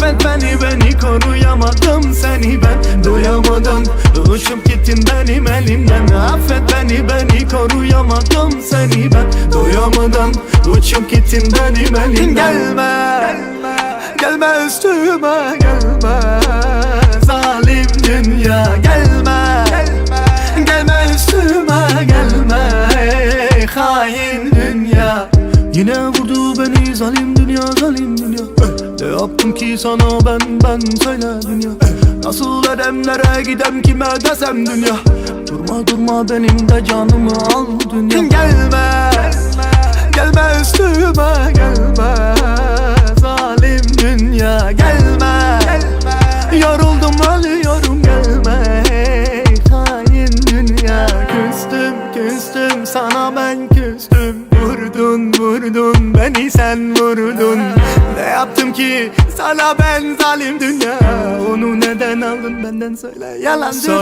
Affet beni beni koruyamadım seni ben. Doyamadım uçup gittin benim elimden. Affet beni beni koruyamadım seni ben. Doyamadım uçup gittin benim elimden. Gelme Gelme üstüme gelme. Zalim dünya gelme. Gelme üstüme gelme. Ey Hain Yine vurdu beni zalim dünya zalim dünya. Ne yaptım ki sana ben ben söyle dünya Nasıl edemlere gidem kime desem dünya. Durma durma benim de canımı al dünya. Gelme? Gelme üstüme gelme. Zalim dünya gelme. Yoruldum ölüyorum gelme. Hey hain dünya. Küstüm küstüm sana ben küstüm Vurdun vurdun beni sen vurdun. Ne yaptım ki sana ben zalim dünya? Onu neden aldın benden söyle yalan